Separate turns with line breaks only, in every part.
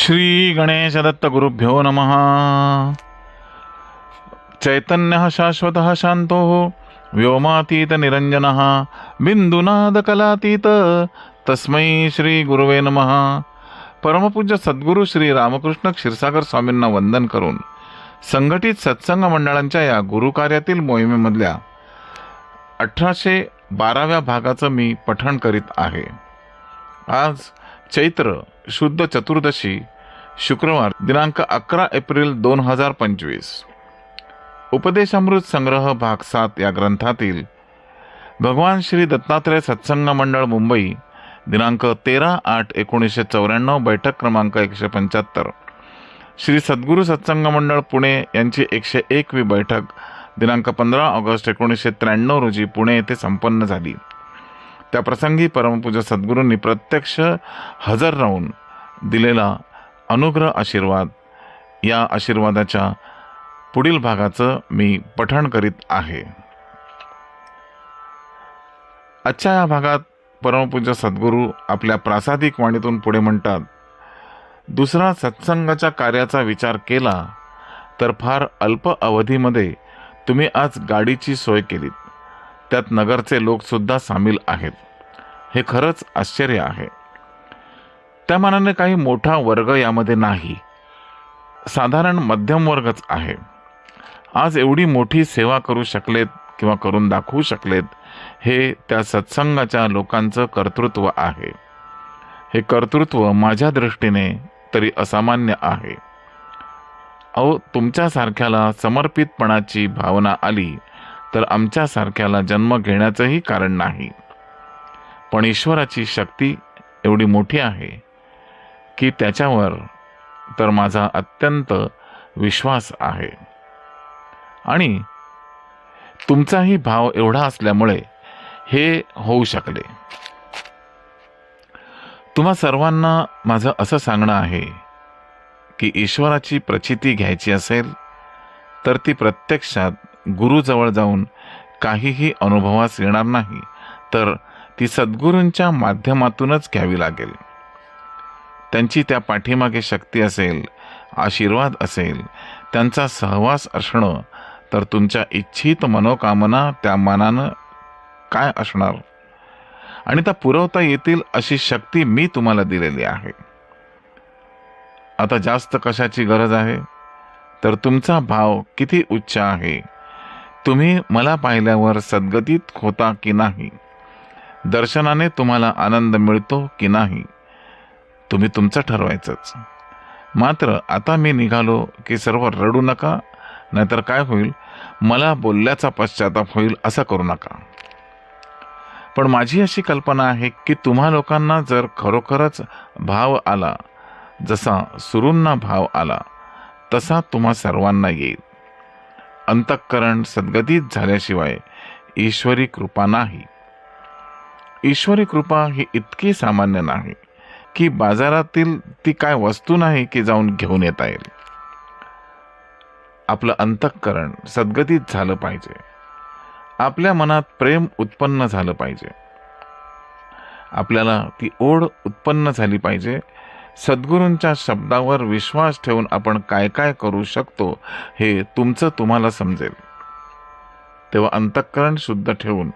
श्री गणेश दत्त गुरुभ्यो नमः। चैतन्य शाश्वत शांतो व्योमातीत निरंजन बिंदुनाद कलातीत तस्मै श्री गुरुवे नम। परमपूज्य सद्गुरू श्री रामकृष्ण क्षीरसागर स्वामींना वंदन करून संघटित सत्संग मंडळांच्या या गुरुकार्यातील मोहिमेमधल्या अठराशे बाराव्या भागाचं मी पठण करीत आहे. आज चैत्र शुद्ध चतुर्दशी शुक्रवार दिनांक अकरा एप्रिल दोन हजार पंचवीस. उपदेशामृत संग्रह भाग सात या ग्रंथातील भगवान श्री दत्तात्रय सत्संग मंडळ मुंबई दिनांक तेरा आठ एकोणीसशे चौऱ्याण्णव बैठक क्रमांक एकशे पंच्याहत्तर. श्री सद्गुरू सत्संग मंडळ पुणे यांची एकशे एकवी बैठक दिनांक पंधरा ऑगस्ट एकोणीसशे त्र्याण्णव रोजी पुणे येथे संपन्न झाली. त्या प्रसंगी परमपूज्य सद्गुरूंनी प्रत्यक्ष हजर राहून दिलेला अनुग्रह आशीर्वाद या आशीर्वादाच्या पुढील भागाचं मी पठण करीत आहे. आजच्या या भागात परमपूज्य सद्गुरू आपल्या प्रासादिक वाणीतून पुढे म्हणतात दुसरा सत्संगाच्या कार्याचा विचार केला तर फार अल्प अवधीमध्ये तुम्ही आज गाडीची सोय केलीत. त्यात नगरचे लोकसुद्धा सामील आहेत. हे खरंच आश्चर्य आहे. त्या मानाने काही मोठा वर्ग यामध्ये नाही. साधारण मध्यम वर्गच आहे. आज एवढी मोठी सेवा करू शकलेत किंवा करून दाखवू शकलेत हे त्या सत्संगाच्या लोकांचं कर्तृत्व आहे. हे कर्तृत्व माझ्या दृष्टीने तरी असामान्य आहे. अहो तुमच्यासारख्याला समर्पितपणाची भावना आली तर आमच्यासारख्याला जन्म घेण्याचंही कारण नाही. पण ईश्वराची शक्ती एवढी मोठी आहे की त्याच्यावर तर माझा अत्यंत विश्वास आहे. आणि तुमचाही भाव एवढा असल्यामुळे हे होऊ शकले. तुम्हा सर्वांना माझं असं सांगणं आहे की ईश्वराची प्रचिती घ्यायची असेल तर ती प्रत्यक्षात गुरुजवळ जाऊन काहीही अनुभवास येणार नाही तर ती सद्गुरूंच्या माध्यमातूनच घ्यावी लागेल. त्यांची त्या पाठीमागे शक्ती असेल आशीर्वाद असेल त्यांचा सहवास असणं तर तुमच्या इच्छित मनोकामना त्या मनानं काय असणार? आणि त्या पुरवता येतील अशी शक्ती मी तुम्हाला दिलेली आहे. आता जास्त कशाची गरज आहे? तर तुमचा भाव किती उच्च आहे? तुम्ही मला पाहिल्यावर सद्गतीत होता की नाही? दर्शनाने तुम्हाला आनंद मिळतो की नाही तुम्ही तुमचं ठरवायचंच. मात्र आता मी निघालो की सर्व रडू नका नाहीतर काय होईल? मला बोलल्याचा पश्चाताप होईल असं करू नका. पण माझी अशी कल्पना आहे की तुम्हा लोकांना जर खरोखरच भाव आला जसा सुरूंना भाव आला तसा तुम्हा सर्वांना येईल. अंतःकरण सद्गतीत झाल्याशिवाय ईश्वरी कृपा नाही. ईश्वरी कृपा ही इतकी सामान्य नाही की बाजारातील ती काय वस्तू नाही की जाऊन घेऊन येता येईल. आपलं अंतःकरण सद्गतीत झालं पाहिजे. आपल्या मनात प्रेम उत्पन्न झालं पाहिजे. आपल्याला ती ओढ उत्पन्न झाली पाहिजे. सद्गुरूंच्या शब्दावर विश्वास ठेवून आपण काय काय करू शकतो हे तुमचं तुम्हाला समजेल. तेव्हा अंतःकरण शुद्ध ठेवून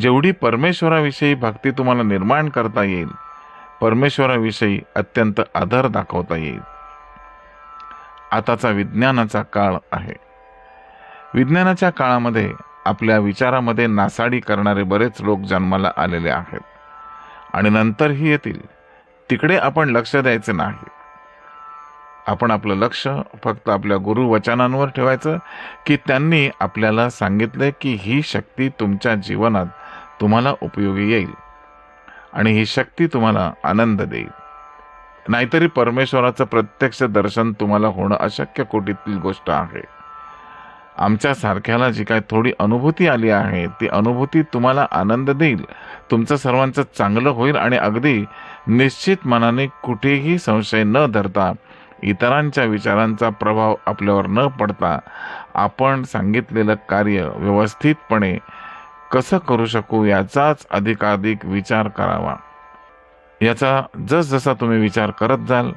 जेवढी परमेश्वराविषयी भक्ती तुम्हाला निर्माण करता येईल परमेश्वराविषयी अत्यंत आदर दाखवता येईल. आताचा विज्ञानाचा काळ आहे. विज्ञानाच्या काळामध्ये आपल्या विचारामध्ये नासाडी करणारे बरेच लोक जन्माला आलेले आहेत. आणि नंतरही येतील. तिकडे आपण लक्ष द्यायचे नाही. आपण आपलं लक्ष फक्त आपल्या गुरुवचनांवर ठेवायचं की त्यांनी आपल्याला सांगितले की ही शक्ती तुमच्या जीवनात तुम्हाला उपयोगी येईल आणि ही शक्ती तुम्हाला आनंद देईल. नाहीतरी परमेश्वराचं प्रत्यक्ष दर्शन तुम्हाला होणं अशक्य कोटीतील गोष्ट आहे. आमच्या सारख्याला जी काय थोडी अनुभूती आली आहे ती अनुभूती तुम्हाला आनंद देईल. तुमचं सर्वांचं चांगलं होईल आणि अगदी निश्चित मनाने कुठेही संशय न धरता इतरांच्या विचारांचा प्रभाव आपल्यावर न पडता आपण सांगितलेलं कार्य व्यवस्थितपणे कसं करू शकू याचाच अधिकाधिक विचार करावा. याचा जसजसा तुम्ही विचार करत जाल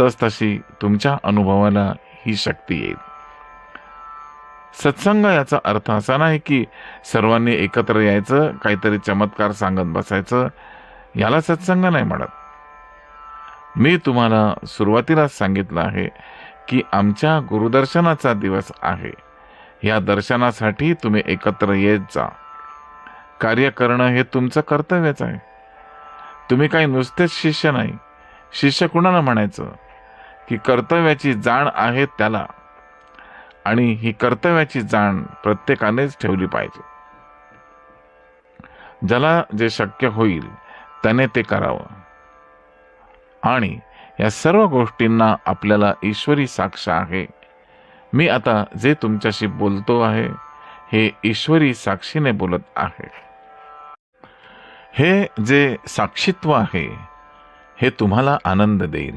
तस तशी तुमच्या अनुभवाला ही शक्ती येईल. सत्संग याचा अर्थ असा नाही की सर्वांनी एकत्र यायचं काहीतरी चमत्कार सांगत बसायचं याला सत्संग नाही म्हणत. मी तुम्हाला सुरुवातीलाच सांगितलं आहे की आमच्या गुरुदर्शनाचा दिवस आहे. या दर्शनासाठी तुम्ही एकत्र येत जा. कार्य करणं हे तुमचं कर्तव्यच आहे. तुम्ही काही नुसतेच शिष्य नाही. शिष्य कुणाला म्हणायचं? की कर्तव्याची जाण आहे त्याला. आणि ही कर्तव्याची जाण प्रत्येकानेच ठेवली पाहिजे. ज्याला जे शक्य होईल त्याने ते करावं. आणि या सर्व गोष्टींना आपल्याला ईश्वरी साक्ष आहे. मी आता जे तुमच्याशी बोलतो आहे हे ईश्वरी साक्षीने बोलत आहे. हे जे साक्षीत्व आहे हे तुम्हाला आनंद देईल.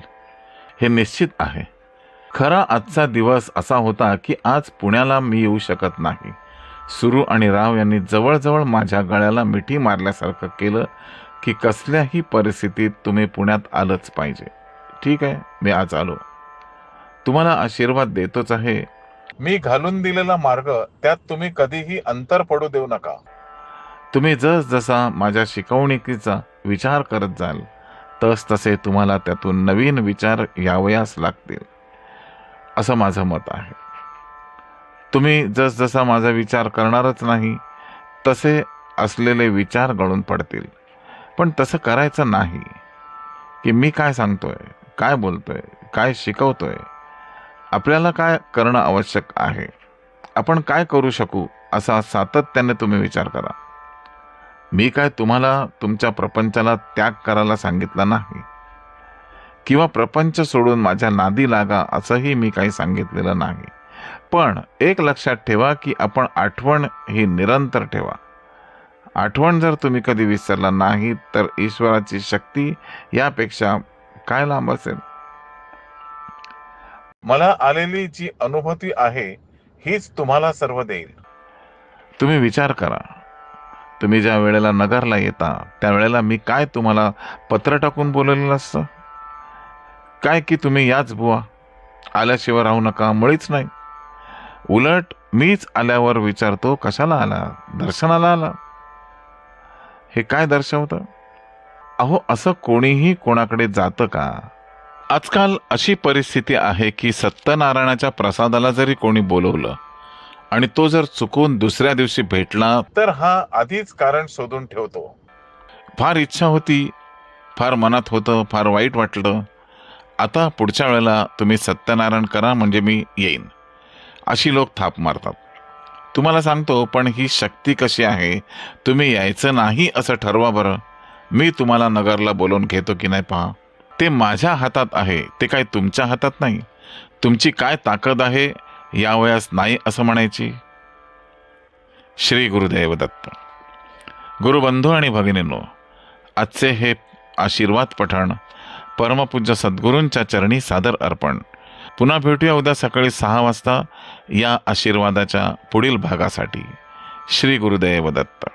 हे निश्चित आहे. खरा आजचा दिवस असा होता की आज पुण्याला मी येऊ शकत नाही. सुरू आणि राव यांनी जवळजवळ माझ्या गळ्याला मिठी मारल्यासारखं केलं की कसल्याही परिस्थितीत तुम्ही पुण्यात आलंच पाहिजे. ठीक आहे मी आज आलो. तुम्हाला आशीर्वाद देतोच आहे. मी घालून दिलेला मार्ग त्यात तुम्ही कधीही अंतर पडू देऊ नका. तुम्ही जस जसा माझ्या शिकवणुकीचा विचार करत जाल तस तसे तुम्हाला त्यातून नवीन विचार यावयास लागतील. असं माझं मत आहे. तुम्ही जस जसा माझा विचार करणारच नाही तसे असलेले विचार गळून पडतील. पण तसं करायचं नाही. की मी काय सांगतोय काय बोलतोय काय शिकवतोय आपल्याला काय करणं आवश्यक आहे? आपण काय करू शकू? असा सातत्याने तुम्ही विचार करा. मी काय तुम्हाला तुमच्या प्रपंचाला त्याग करायला सांगितला नाही? किंवा प्रपंच सोडून माझ्या नादी लागा असंही मी काही सांगितलेलं नाही. पण एक लक्षात ठेवा की आपण आठवण ही निरंतर ठेवा. आठवण जर तुम्ही कधी विसरला नाही तर ईश्वराची शक्ती यापेक्षा काय लांब असेल? मला आलेली जी अनुभूती आहे हीच तुम्हाला सर्व देईल तुम्ही विचार करा. तुम्ही ज्या वेळेला नगरला येता त्यावेळेला मी काय तुम्हाला पत्र टाकून बोलवलेलं असतं? काय की तुम्ही याच बुवा आल्याशिवाय राहू नका मुळीच नाही. उलट मीच आल्यावर विचारतो कशाला आला? दर्शनाला आला? हे काय दर्शवतं? अहो असं कोणीही कोणाकडे जातं का? आजकाल अशी परिस्थिती आहे की सत्यनारायणाच्या प्रसादाला जरी कोणी बोलवलं आणि तो जर चुकून दुसऱ्या दिवशी भेटला तर हा आधीच कारण शोधून ठेवतो. फार इच्छा होती फार मनात होतं फार वाईट वाटलं. आता पुढच्या वेळेला तुम्ही सत्यनारायण करा म्हणजे मी येईन. अशी लोक थाप मारतात. तुम्हाला सांगतो पण ही शक्ती कशी आहे? तुम्ही यायचं नाही असं ठरवा बरं. मी तुम्हाला नगरला बोलवून घेतो की नाही पहा. ते माझ्या हातात आहे ते काय तुमच्या हातात नाही. तुमची काय ताकद आहे या वयास नाही असं म्हणायची? श्री गुरुदेव दत्त गुरुबंधू आणि भगिनींनो आजचे हे आशीर्वाद पठण परमपूज्य सद्गुरूंच्या चरणी सादर अर्पण. पुन्हा भेटूया उद्या सकाळी सहा वाजता या आशीर्वादाच्या पुढील भागासाठी. श्री गुरुदेव दत्त